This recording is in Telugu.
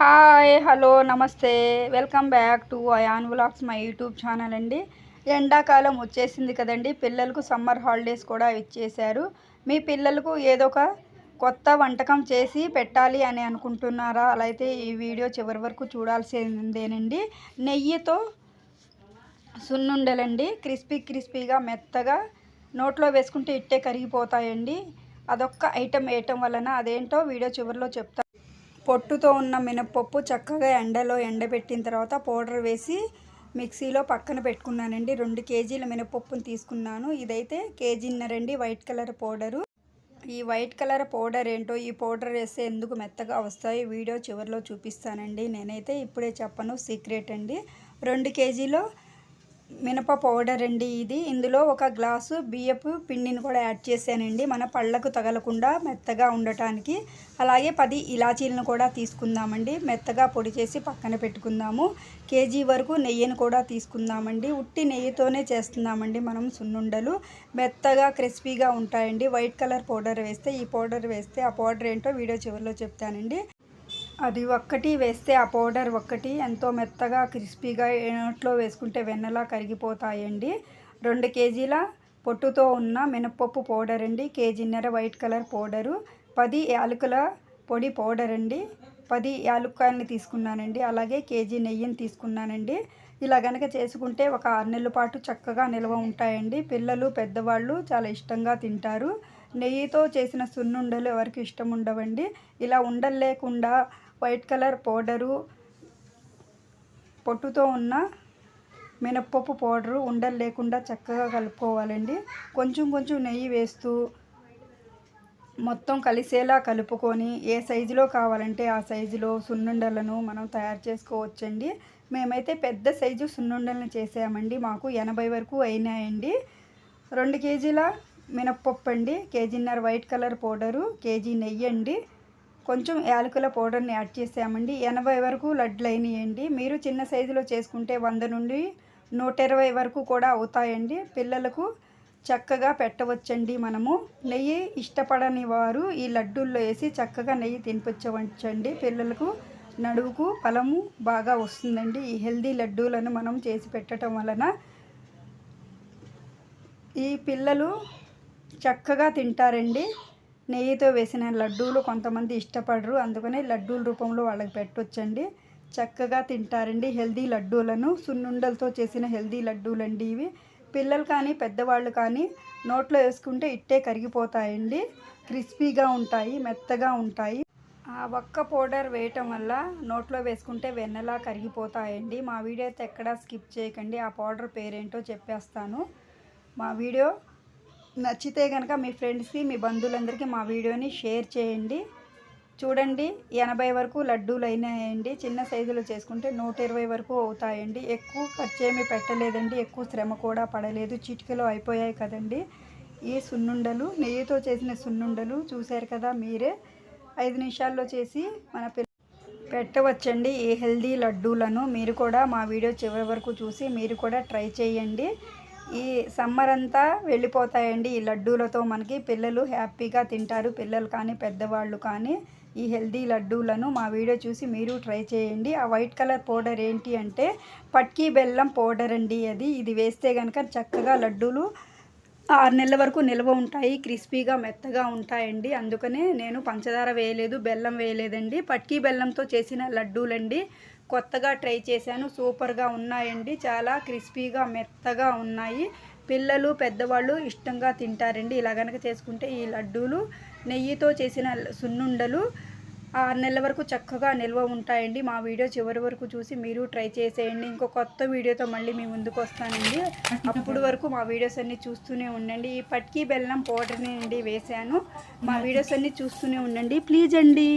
హాయ్ హలో నమస్తే. Welcome back to Ayan vlogs my YouTube channel అండి. ఎండాకాలం వచ్చేసింది కదండి. పిల్లలకు సమ్మర్ హాలిడేస్ కూడా ఇచ్చేశారు. మీ పిల్లలకు ఏదో ఒక కొత్త వంటకం చేసి పెట్టాలి అని అనుకుంటున్నారా? అలా అయితే ఈ వీడియో చివరి వరకు చూడాల్సిందేనండి. నెయ్యితో సున్నుండలండి. క్రిస్పీ క్రిస్పీగా మెత్తగా నోట్లో వేసుకుంటే ఇట్టే కరిగిపోతాయండి. అదొక్క ఐటెం వేయటం వలన అదేంటో వీడియో చివరిలో చెప్తా పొట్టుతో ఉన్న మినప్పప్పు చక్కగా ఎండలో ఎండబెట్టిన తర్వాత పౌడర్ వేసి మిక్సీలో పక్కన పెట్టుకున్నానండి. రెండు కేజీల మినపప్పును తీసుకున్నాను. ఇదైతే కేజీన్నరండి వైట్ కలర్ పౌడరు. ఈ వైట్ కలర్ పౌడర్ ఏంటో ఈ పౌడర్ వేస్తే ఎందుకు మెత్తగా వస్తాయి వీడియో చివరిలో చూపిస్తానండి. నేనైతే ఇప్పుడే చెప్పను సీక్రెట్ అండి. రెండు కేజీలో మినప పౌడర్ అండి ఇది. ఇందులో ఒక గ్లాసు బియ్యపు పిండిని కూడా యాడ్ చేశానండి. మన పళ్ళకు తగలకుండా మెత్తగా ఉండటానికి. అలాగే పది ఇలాచీలను కూడా తీసుకుందామండి. మెత్తగా పొడి చేసి పక్కన పెట్టుకుందాము. కేజీ వరకు నెయ్యిని కూడా తీసుకుందామండి. ఉట్టి నెయ్యితోనే చేస్తున్నామండి మనం సున్నుండలు. మెత్తగా క్రిస్పీగా ఉంటాయండి. వైట్ కలర్ పౌడర్ వేస్తే ఈ పౌడర్ వేస్తే ఆ పౌడర్ ఏంటో వీడియో చివరిలో చెప్తానండి. అది ఒక్కటి వేస్తే ఆ పౌడర్ ఒక్కటి ఎంతో మెత్తగా క్రిస్పీగా నోట్లో వేసుకుంటే వెన్నలా కరిగిపోతాయండి. రెండు కేజీల పొట్టుతో ఉన్న మినప్పప్పు పౌడర్ అండి. కేజీన్నర వైట్ కలర్ పౌడరు. పది యాలకుల పొడి పౌడర్ అండి. పది యాలుక్కాయలని తీసుకున్నానండి. అలాగే కేజీ నెయ్యిని తీసుకున్నానండి. ఇలా కనుక చేసుకుంటే ఒక ఆరు నెలల పాటు చక్కగా నిల్వ ఉంటాయండి. పిల్లలు పెద్దవాళ్ళు చాలా ఇష్టంగా తింటారు. నెయ్యితో చేసిన సున్నుండలు ఎవరికి ఇష్టం ఉండవండి. ఇలా ఉండలు లేకుండా వైట్ కలర్ పౌడరు పొట్టుతో ఉన్న మినప్పప్పు పౌడరు ఉండలు లేకుండా చక్కగా కలుపుకోవాలండి. కొంచెం కొంచెం నెయ్యి వేస్తూ మొత్తం కలిసేలా కలుపుకొని ఏ సైజులో కావాలంటే ఆ సైజులో సున్నుండలను మనం తయారు చేసుకోవచ్చండి. మేమైతే పెద్ద సైజు సున్నుండలను చేసామండి. మాకు ఎనభై వరకు అయినాయండి. రెండు కేజీల మినప్పప్పు అండి కేజీన్నర వైట్ కలర్ పౌడరు కేజీ నెయ్యి అండి కొంచెం యాలకుల పౌడర్ని యాడ్ చేసామండి. ఎనభై వరకు లడ్లు అయినాయండి. మీరు చిన్న సైజులో చేసుకుంటే వంద నుండి నూట ఇరవై వరకు కూడా అవుతాయండి. పిల్లలకు చక్కగా పెట్టవచ్చండి మనము. నెయ్యి ఇష్టపడని వారు ఈ లడ్డూల్లో వేసి చక్కగా నెయ్యి తినిపించవచ్చండి. పిల్లలకు నడువుకు బలము బాగా వస్తుందండి. ఈ హెల్దీ లడ్డూలను మనం చేసి పెట్టడం వలన ఈ పిల్లలు చక్కగా తింటారండి. నెయ్యితో వేసిన లడ్డూలు కొంతమంది ఇష్టపడరు. అందుకనే లడ్డూల రూపంలో వాళ్ళకి పెట్టొచ్చండి. చక్కగా తింటారండి హెల్దీ లడ్డూలను. సున్నుండలతో చేసిన హెల్దీ లడ్డూలండి ఇవి. పిల్లలు కానీ పెద్దవాళ్ళు కానీ నోట్లో వేసుకుంటే ఇట్టే కరిగిపోతాయండి. క్రిస్పీగా ఉంటాయి మెత్తగా ఉంటాయి. ఆ ఒక్క పౌడర్ వేయటం వల్ల నోట్లో వేసుకుంటే వెన్నలా కరిగిపోతాయండి. మా వీడియో అయితే ఎక్కడా స్కిప్ చేయకండి. ఆ పౌడర్ పేరేంటో చెప్పేస్తాను. మా వీడియో నచ్చితే కనుక మీ ఫ్రెండ్స్కి మీ బంధువులందరికీ మా వీడియోని షేర్ చేయండి. చూడండి ఎనభై వరకు లడ్డూలు అయినాయండి. చిన్న సైజులో చేసుకుంటే నూట ఇరవై వరకు అవుతాయండి. ఎక్కువ ఖర్చు ఏమీ పెట్టలేదండి. ఎక్కువ శ్రమ కూడా పడలేదు. చిటికలో అయిపోయాయి కదండి. ఈ సున్నుండలు నెయ్యితో చేసిన సున్నుండలు చూశారు కదా మీరే. ఐదు నిమిషాల్లో చేసి మన పిల్ల పెట్టవచ్చండి. ఈ హెల్దీ లడ్డూలను మీరు కూడా మా వీడియో చివరి వరకు చూసి మీరు కూడా ట్రై చేయండి. ఈ సమ్మర్ అంతా వెళ్ళిపోతాయండి ఈ లడ్డూలతో మనకి. పిల్లలు హ్యాపీగా తింటారు. పిల్లలు కానీ పెద్దవాళ్ళు కానీ ఈ హెల్దీ లడ్డూలను మా వీడియో చూసి మీరు ట్రై చేయండి. ఆ వైట్ కలర్ పౌడర్ ఏంటి అంటే పట్కీ బెల్లం పౌడర్ అండి అది. ఇది వేస్తే కనుక చక్కగా లడ్డూలు ఆరు నెలల వరకు నిల్వ ఉంటాయి. క్రిస్పీగా మెత్తగా ఉంటాయండి. అందుకనే నేను పంచదార వేయలేదు బెల్లం వేయలేదండి. పట్కీ బెల్లంతో చేసిన లడ్డూలండి. కొత్తగా ట్రై చేశాను. సూపర్గా ఉన్నాయండి. చాలా క్రిస్పీగా మెత్తగా ఉన్నాయి. పిల్లలు పెద్దవాళ్ళు ఇష్టంగా తింటారండి. ఇలా కనుక చేసుకుంటే ఈ లడ్డూలు నెయ్యితో చేసిన సున్నుండలు ఆరు నెలల వరకు చక్కగా నిల్వ ఉంటాయండి. మా వీడియో చివరి వరకు చూసి మీరు ట్రై చేసేయండి. ఇంకో కొత్త వీడియోతో మళ్ళీ మీ ముందుకు వస్తానండి. అప్పుడు వరకు మా వీడియోస్ అన్నీ చూస్తూనే ఉండండి. ఈ పట్కీ బెల్లం పౌడర్ని అండి వేశాను. మా వీడియోస్ అన్నీ చూస్తూనే ఉండండి. ప్లీజ్ అండి.